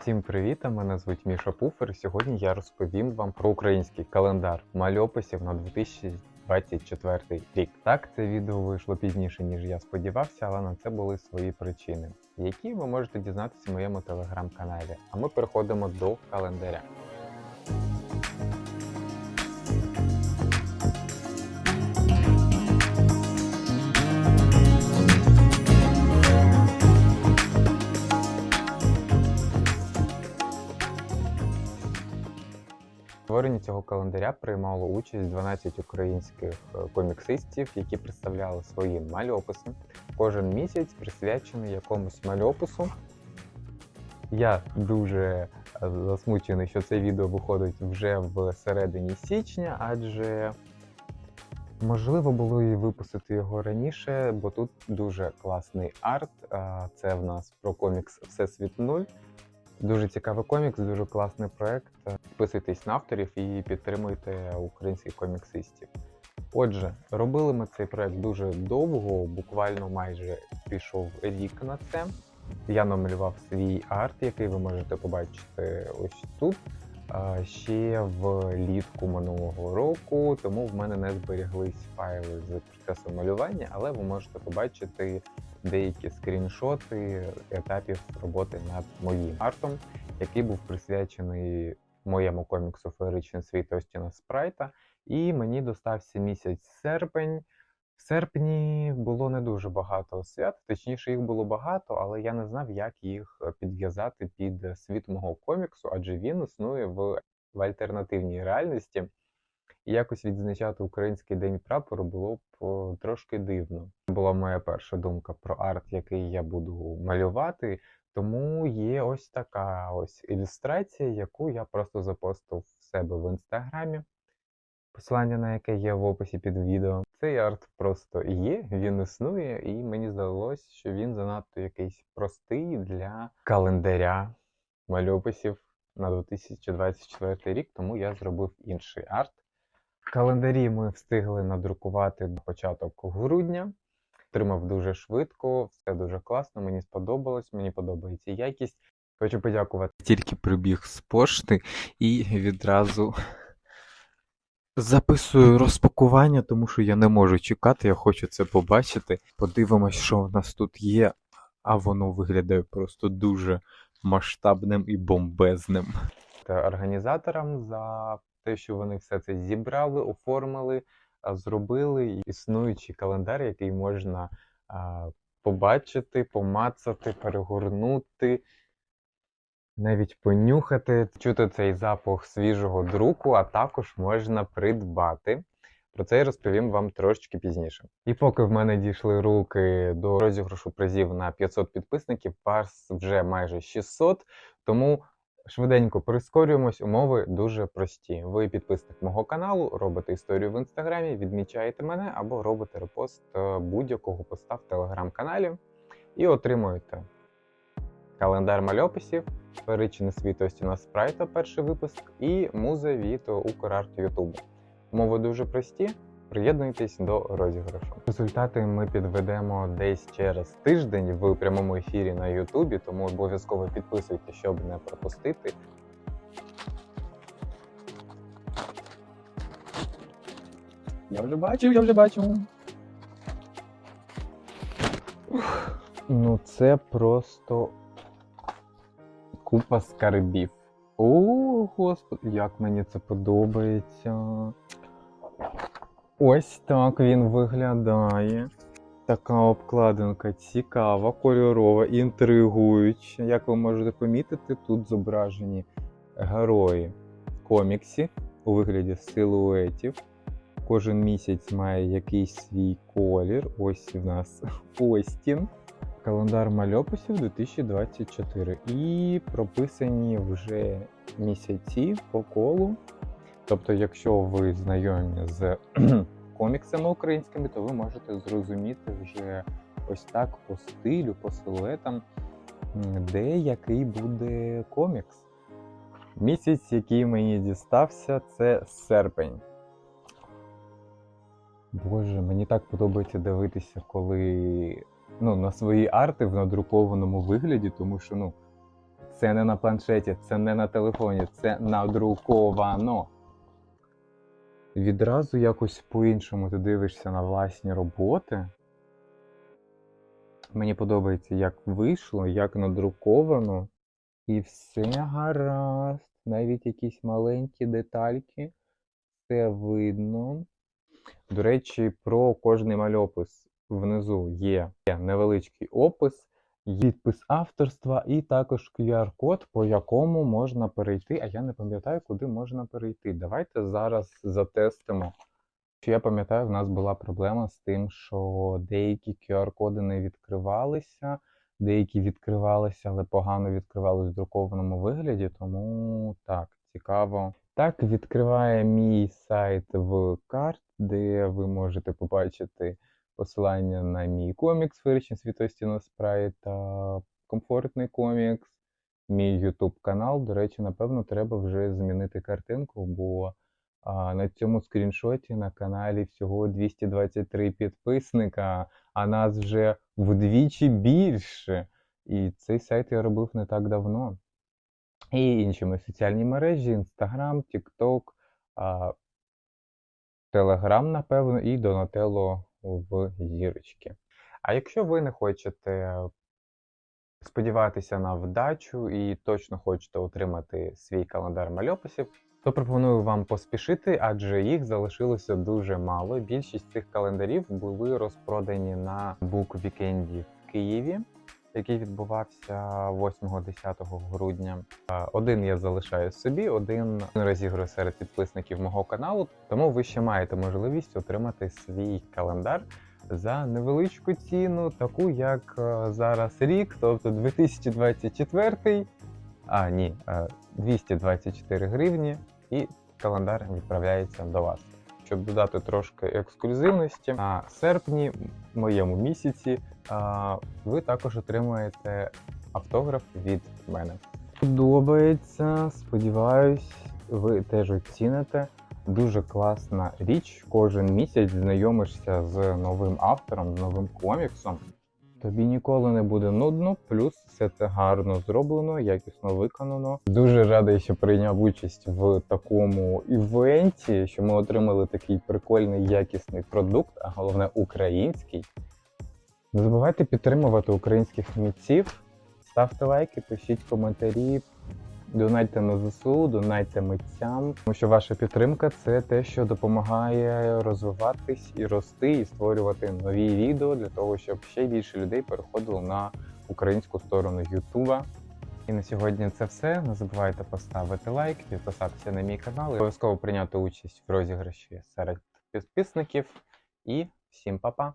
Всім привіт! Мене звуть Міша Пуфер. Сьогодні я розповім вам про український календар мальописів на 2024 рік. Так, це відео вийшло пізніше, ніж я сподівався, але на це були свої причини, які ви можете дізнатися в моєму телеграм-каналі. А ми переходимо до календаря. Створенні цього календаря приймало участь 12 українських е, коміксистів, які представляли свої мальописи. Кожен місяць присвячений якомусь мальопису. Я дуже е, засмучений, що це відео виходить вже в середині січня, адже можливо було і випустити його раніше, бо тут дуже класний арт. Це в нас про комікс Всесвіт 0. Дуже цікавий комікс, дуже класний проект. Підписуйтесь на авторів і підтримуйте українських коміксистів. Отже, робили ми цей проект дуже довго, буквально майже пішов рік на це. Я намалював свій арт, який ви можете побачити ось тут. Ще влітку минулого року, тому в мене не зберіглись файли з процесу малювання, але ви можете побачити деякі скріншоти етапів роботи над моїм артом, який був присвячений моєму коміксу Феєричний світ Остіна Спрайта. І мені достався місяць серпень. В серпні було не дуже багато свят, точніше, їх було багато, але я не знав, як їх підв'язати під світ мого коміксу, адже він існує в, в альтернативній реальності. І якось відзначати український день прапору було б трошки дивно. Була моя перша думка про арт, який я буду малювати. Тому є ось така ось ілюстрація, яку я просто запостив в себе в інстаграмі, посилання на яке є в описі під відео. Цей арт просто є, він існує, і мені здалося, що він занадто якийсь простий для календаря мальописів на 2024 рік, тому я зробив інший арт. Календарі ми встигли надрукувати до початок грудня. Отримав дуже швидко, все дуже класно, мені сподобалось, мені подобається якість. Хочу подякувати. Тільки прибіг з пошти і відразу записую розпакування, тому що я не можу чекати, я хочу це побачити. Подивимось, що в нас тут є, а воно виглядає просто дуже масштабним і бомбезним. Та Організаторам за те, що вони все це зібрали, оформили, зробили існуючий календар, який можна побачити, помацати, перегорнути, навіть понюхати, чути цей запах свіжого друку, а також можна придбати. Про це я розповім вам трошечки пізніше. І поки в мене дійшли руки до розіграшу призів на 500 підписників, вас вже майже 600, тому Швиденько прискорюємось, умови дуже прості. Ви підписник мого каналу, робите історію в інстаграмі, відмічаєте мене або робите репост е, будь-якого поста в телеграм-каналі і отримуєте календар мальописів, Феричне світ Остіна Спрайта, перший випуск, і музе від Украрт Ютубу. Умови дуже прості. Приєднуйтесь до розіграшу. Результати ми підведемо десь через тиждень в прямому ефірі на Ютубі, тому обов'язково підписуйтесь, щоб не пропустити. Я вже бачив, я вже бачив. Ну, це просто купа скарбів. О, господи, як мені це подобається. Ось так він виглядає. Така обкладинка цікава, кольорова, інтригуюча. Як ви можете помітити, тут зображені герої коміксів у вигляді силуетів. Кожен місяць має якийсь свій колір. Ось в нас Остін. Календар мальописів 2024. І прописані вже місяці по колу. Тобто, якщо ви знайомі з коміксами українськими, то ви можете зрозуміти вже ось так по стилю, по силуетам, де який буде комікс. Місяць, який мені дістався, це серпень. Боже, мені так подобається дивитися, коли ну, на свої арти в надрукованому вигляді, тому що ну, Це не на планшеті, це не на телефоні, це надруковано. Відразу якось по-іншому ти дивишся на власні роботи. Мені подобається, як вийшло, як надруковано. І все гаразд. Навіть якісь маленькі детальки. Все видно. До речі, про кожний мальопис внизу є невеличкий опис, підпис авторства і також QR-код, по якому можна перейти. А я не пам'ятаю, куди можна перейти. Давайте зараз затестимо. Я пам'ятаю, в нас була проблема з тим, що деякі QR-коди не відкривалися, деякі відкривалися, але погано відкривались в друкованому вигляді. Тому так, цікаво. Так, відкриває мій сайт в карт, де ви можете побачити посилання на мій комікс Феричні Світостіно Спрайт та комфортний комікс, мій YouTube канал. До речі, напевно, треба вже змінити картинку, бо а, на цьому скріншоті на каналі всього 223 підписника, а нас вже вдвічі більше. І цей сайт я робив не так давно. І інші мої соціальні мережі: Instagram, TikTok, Telegram, напевно, і Donatello в зірочки. А якщо ви не хочете сподіватися на вдачу і точно хочете отримати свій календар мальописів, то пропоную вам поспішити, адже їх залишилося дуже мало. Більшість цих календарів були розпродані на бук-вікенді в Києві, який відбувався 8-10 грудня. Е, Один я залишаю собі, один розіграю серед підписників мого каналу. Тому ви ще маєте можливість отримати свій календар за невеличку ціну, таку як е, зараз рік, тобто 2024, а ні, е, 224 гривні, і календар відправляється до вас. Щоб додати трошки ексклюзивності, на серпні, моєму місяці, ви також отримуєте автограф від мене. Подобається, сподіваюсь, ви теж оціните. Дуже класна річ. Кожен місяць знайомишся з новим автором, з новим коміксом. Тобі ніколи не буде нудно, плюс все це гарно зроблено, якісно виконано. Дуже радий, що прийняв участь в такому івенті, що ми отримали такий прикольний якісний продукт, а головне український. Не забувайте підтримувати українських митців, ставте лайки, пишіть коментарі, донайте на ЗСУ, донайте митцям, тому що ваша підтримка це те, що допомагає розвиватись і рости, і створювати нові відео для того, щоб ще більше людей переходило на українську сторону Ютуба. І на сьогодні це все. Не забувайте поставити лайк, підписатися на мій канал, і обов'язково прийняти участь в розіграші серед підписників. І всім па-па!